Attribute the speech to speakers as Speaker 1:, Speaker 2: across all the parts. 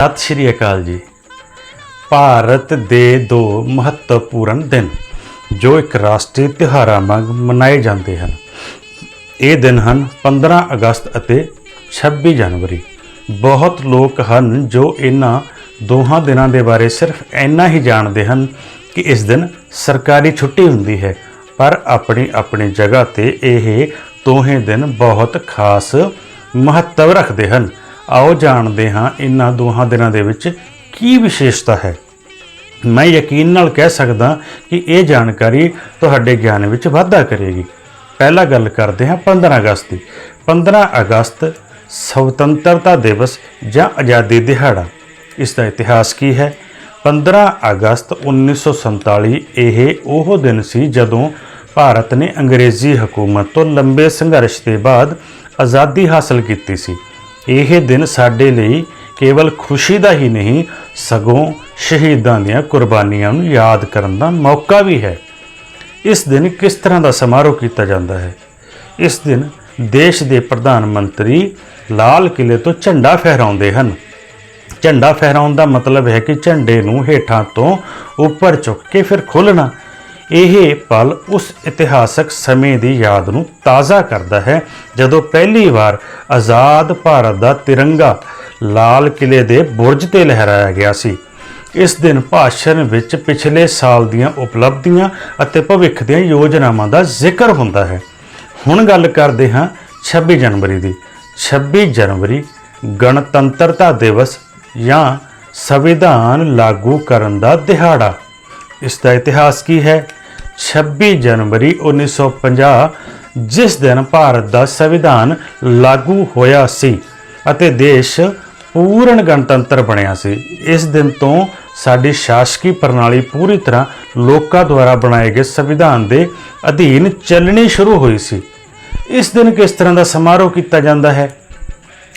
Speaker 1: ਸਤਿ ਸ਼੍ਰੀ ਅਕਾਲ ਜੀ। ਭਾਰਤ ਦੇ ਦੋ ਮਹੱਤਵਪੂਰਨ ਦਿਨ, ਜੋ ਇੱਕ ਰਾਸ਼ਟਰੀ ਤਿਉਹਾਰਾਂ ਵਾਂਗ ਮਨਾਏ ਜਾਂਦੇ ਹਨ। ਇਹ ਦਿਨ ਹਨ 15 ਅਗਸਤ ਅਤੇ 26 ਜਨਵਰੀ। ਬਹੁਤ ਲੋਕ ਹਨ ਜੋ ਇਹਨਾਂ ਦੋਹਾਂ ਦਿਨਾਂ ਦੇ ਬਾਰੇ ਸਿਰਫ ਇੰਨਾ ਹੀ ਜਾਣਦੇ ਹਨ ਕਿ ਇਸ ਦਿਨ ਸਰਕਾਰੀ ਛੁੱਟੀ ਹੁੰਦੀ ਹੈ, ਪਰ ਆਪਣੀ ਆਪਣੀ ਜਗ੍ਹਾ ਤੇ ਇਹ ਦੋਹੇ ਦਿਨ ਬਹੁਤ ਖਾਸ ਮਹੱਤਵ ਰੱਖਦੇ ਹਨ। ਆਓ ਜਾਣਦੇ ਹਾਂ ਇਹਨਾਂ ਦੋਹਾਂ ਦਿਨਾਂ ਦੇ ਵਿੱਚ ਕੀ ਵਿਸ਼ੇਸ਼ਤਾ ਹੈ। ਮੈਂ ਯਕੀਨ ਨਾਲ ਕਹਿ ਸਕਦਾ ਕਿ ਇਹ ਜਾਣਕਾਰੀ ਤੁਹਾਡੇ ਗਿਆਨ ਵਿੱਚ ਵਾਧਾ ਕਰੇਗੀ। ਪਹਿਲਾ ਗੱਲ ਕਰਦੇ ਹਾਂ 15 ਅਗਸਤ ਦੀ। 15 ਅਗਸਤ ਸਵਤੰਤਰਤਾ ਦਿਵਸ ਜਾਂ ਆਜ਼ਾਦੀ ਦਿਹਾੜਾ। ਇਸ ਦਾ ਇਤਿਹਾਸ ਕੀ ਹੈ? 15 ਅਗਸਤ 1947 ਇਹ ਉਹ ਦਿਨ ਸੀ ਜਦੋਂ ਭਾਰਤ ਨੇ ਅੰਗਰੇਜ਼ੀ ਹਕੂਮਤ ਤੋਂ ਲੰਬੇ ਸੰਘਰਸ਼ ਦੇ ਬਾਅਦ ਆਜ਼ਾਦੀ ਹਾਸਲ ਕੀਤੀ ਸੀ। ਇਹ ਦਿਨ ਸਾਡੇ ਲਈ ਕੇਵਲ ਖੁਸ਼ੀ ਦਾ ਹੀ ਨਹੀਂ, ਸਗੋਂ ਸ਼ਹੀਦਾਂ ਦੀਆਂ ਕੁਰਬਾਨੀਆਂ ਨੂੰ ਯਾਦ ਕਰਨ ਦਾ ਮੌਕਾ ਵੀ ਹੈ। ਇਸ ਦਿਨ ਕਿਸ ਤਰ੍ਹਾਂ ਦਾ ਸਮਾਰੋਹ ਕੀਤਾ ਜਾਂਦਾ ਹੈ? ਇਸ ਦਿਨ ਦੇਸ਼ ਦੇ ਪ੍ਰਧਾਨ ਮੰਤਰੀ ਲਾਲ ਕਿਲੇ ਤੋਂ ਝੰਡਾ ਫਹਿਰਾਉਂਦੇ ਹਨ। ਝੰਡਾ ਫਹਿਰਾਉਣ ਦਾ ਮਤਲਬ ਹੈ ਕਿ ਝੰਡੇ ਨੂੰ ਹੇਠਾਂ ਤੋਂ ਉੱਪਰ ਚੁੱਕ ਕੇ ਫਿਰ ਖੋਲ੍ਹਣਾ। ਇਹ ਪਲ ਉਸ ਇਤਿਹਾਸਕ ਸਮੇਂ ਦੀ ਯਾਦ ਨੂੰ ਤਾਜ਼ਾ ਕਰਦਾ ਹੈ, ਜਦੋਂ ਪਹਿਲੀ ਵਾਰ ਆਜ਼ਾਦ ਭਾਰਤ ਦਾ ਤਿਰੰਗਾ ਲਾਲ ਕਿਲੇ ਦੇ ਬੁਰਜ ਤੇ ਲਹਿਰਾਇਆ ਗਿਆ ਸੀ। ਇਸ ਦਿਨ ਭਾਸ਼ਣ ਵਿੱਚ ਪਿਛਲੇ ਸਾਲ ਦੀਆਂ ਉਪਲਬਧੀਆਂ ਅਤੇ ਭਵਿੱਖ ਦੀਆਂ ਯੋਜਨਾਵਾਂ ਦਾ ਜ਼ਿਕਰ ਹੁੰਦਾ ਹੈ। ਹੁਣ ਗੱਲ ਕਰਦੇ ਹਾਂ 26 ਜਨਵਰੀ ਦੀ। 26 ਜਨਵਰੀ ਗਣਤੰਤਰਤਾ ਦਿਵਸ ਜਾਂ ਸੰਵਿਧਾਨ ਲਾਗੂ ਕਰਨ ਦਾ ਦਿਹਾੜਾ। ਇਸ ਦਾ ਇਤਿਹਾਸ ਕੀ ਹੈ? 26 ਜਨਵਰੀ 1950 ਜਿਸ ਦਿਨ ਭਾਰਤ ਦਾ ਸੰਵਿਧਾਨ ਲਾਗੂ ਹੋਇਆ ਸੀ ਅਤੇ ਦੇਸ਼ ਪੂਰਨ ਗਣਤੰਤਰ ਬਣਿਆ ਸੀ, ਇਸ ਦਿਨ ਤੋਂ ਸਾਡੀ ਸ਼ਾਸਕੀ ਪ੍ਰਣਾਲੀ ਪੂਰੀ ਤਰ੍ਹਾਂ ਲੋਕਾਂ ਦੁਆਰਾ ਬਣਾਏ ਗਏ ਸੰਵਿਧਾਨ ਦੇ ਅਧੀਨ ਚੱਲਣੀ ਸ਼ੁਰੂ ਹੋਈ ਸੀ। ਇਸ ਦਿਨ ਕਿਸ ਤਰ੍ਹਾਂ ਦਾ ਸਮਾਰੋਹ ਕੀਤਾ ਜਾਂਦਾ ਹੈ?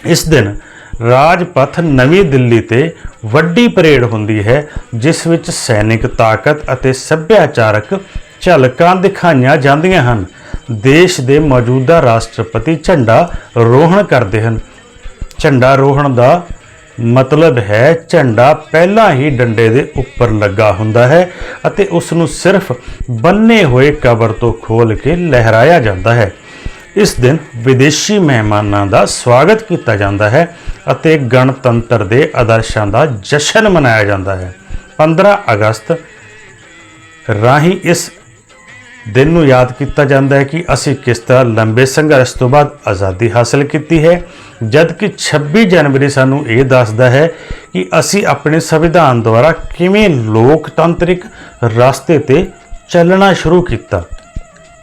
Speaker 1: ਇਸ ਦਿਨ ਰਾਜਪਥ ਨਵੀਂ ਦਿੱਲੀ ਤੇ ਵੱਡੀ ਪਰੇਡ ਹੁੰਦੀ ਹੈ, ਜਿਸ ਵਿੱਚ ਸੈਨਿਕ ਤਾਕਤ ਅਤੇ ਸੱਭਿਆਚਾਰਕ ਝਲਕਾਂ ਦਿਖਾਈਆਂ ਜਾਂਦੀਆਂ ਹਨ। ਦੇਸ਼ ਦੇ ਮੌਜੂਦਾ ਰਾਸ਼ਟਰਪਤੀ ਝੰਡਾ ਰੋਹਣ ਕਰਦੇ ਹਨ। ਝੰਡਾ ਰੋਹਣ ਦਾ ਮਤਲਬ ਹੈ, ਝੰਡਾ ਪਹਿਲਾਂ ਹੀ ਡੰਡੇ ਦੇ ਉੱਪਰ ਲੱਗਾ ਹੁੰਦਾ ਹੈ ਅਤੇ ਉਸ ਨੂੰ ਸਿਰਫ ਬੰਨੇ ਹੋਏ ਕਬਰ ਤੋਂ ਖੋਲ ਕੇ ਲਹਿਰਾਇਆ ਜਾਂਦਾ ਹੈ। ਇਸ ਦਿਨ ਵਿਦੇਸ਼ੀ ਮਹਿਮਾਨਾਂ ਦਾ ਸਵਾਗਤ ਕੀਤਾ ਜਾਂਦਾ ਹੈ ਅਤੇ ਗਣਤੰਤਰ ਦੇ ਆਦਰਸ਼ਾਂ ਦਾ ਜਸ਼ਨ ਮਨਾਇਆ ਜਾਂਦਾ ਹੈ। 15 ਅਗਸਤ ਰਾਹੀਂ ਇਸ ਦਿਨ ਨੂੰ ਯਾਦ ਕੀਤਾ ਜਾਂਦਾ ਹੈ ਕਿ ਅਸੀਂ ਕਿਸ ਤਰ੍ਹਾਂ ਲੰਬੇ ਸੰਘਰਸ਼ ਤੋਂ ਬਾਅਦ ਆਜ਼ਾਦੀ ਹਾਸਲ ਕੀਤੀ ਹੈ, ਜਦਕਿ 26 ਜਨਵਰੀ ਸਾਨੂੰ ਇਹ ਦੱਸਦਾ ਹੈ ਕਿ ਅਸੀਂ ਆਪਣੇ ਸੰਵਿਧਾਨ ਦੁਆਰਾ ਕਿਵੇਂ ਲੋਕਤੰਤਰਿਕ ਰਸਤੇ ਤੇ ਚੱਲਣਾ ਸ਼ੁਰੂ ਕੀਤਾ।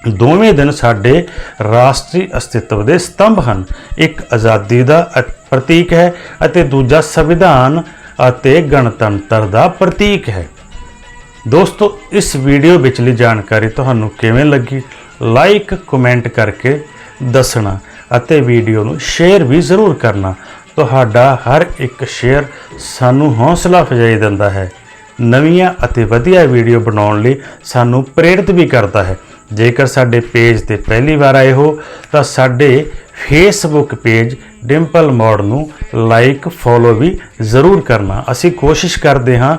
Speaker 1: ਦੋਵੇਂ ਦਿਨ ਸਾਡੇ ਰਾਸ਼ਟਰੀ ਅਸਤਿਤਵ ਦੇ ਸਤੰਭ ਹਨ। ਇੱਕ ਆਜ਼ਾਦੀ ਦਾ ਪ੍ਰਤੀਕ ਹੈ ਅਤੇ ਦੂਜਾ ਸੰਵਿਧਾਨ ਅਤੇ ਗਣਤੰਤਰ ਦਾ ਪ੍ਰਤੀਕ ਹੈ। ਦੋਸਤੋ, ਇਸ ਵੀਡੀਓ ਵਿਚਲੀ ਜਾਣਕਾਰੀ ਤੁਹਾਨੂੰ ਕਿਵੇਂ ਲੱਗੀ? ਲਾਈਕ ਕਮੈਂਟ ਕਰਕੇ ਦੱਸਣਾ ਅਤੇ ਵੀਡੀਓ ਨੂੰ ਸ਼ੇਅਰ ਵੀ ਜ਼ਰੂਰ ਕਰਨਾ। ਤੁਹਾਡਾ ਹਰ ਇੱਕ ਸ਼ੇਅਰ ਸਾਨੂੰ ਹੌਸਲਾ ਅਫਜ਼ਾਈ ਦਿੰਦਾ ਹੈ। ਨਵੀਆਂ ਅਤੇ ਵਧੀਆ ਵੀਡੀਓ ਬਣਾਉਣ ਲਈ ਸਾਨੂੰ ਪ੍ਰੇਰਿਤ ਵੀ ਕਰਦਾ ਹੈ। ਜੇਕਰ ਸਾਡੇ ਪੇਜ ਤੇ ਪਹਿਲੀ ਵਾਰ ਆਏ ਹੋ, ਤਾਂ ਸਾਡੇ ਫੇਸਬੁੱਕ ਪੇਜ ਡਿੰਪਲ ਮੋੜ ਨੂੰ ਲਾਈਕ ਫੋਲੋ ਵੀ ਜ਼ਰੂਰ ਕਰਨਾ। ਅਸੀਂ ਕੋਸ਼ਿਸ਼ ਕਰਦੇ ਹਾਂ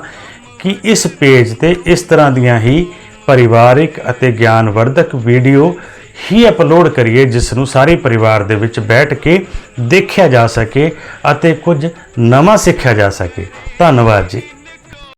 Speaker 1: ਕਿ ਇਸ ਪੇਜ ਤੇ ਇਸ ਤਰ੍ਹਾਂ ਦੀਆਂ ਹੀ ਪਰਿਵਾਰਿਕ ਅਤੇ ਗਿਆਨਵਰਧਕ ਵੀਡੀਓ ਹੀ ਅਪਲੋਡ ਕਰੀਏ, ਜਿਸ ਨੂੰ ਸਾਰੇ ਪਰਿਵਾਰ ਦੇ ਵਿੱਚ ਬੈਠ ਕੇ ਦੇਖਿਆ ਜਾ ਸਕੇ ਅਤੇ ਕੁਝ ਨਵਾਂ ਸਿੱਖਿਆ ਜਾ ਸਕੇ। ਧੰਨਵਾਦ ਜੀ।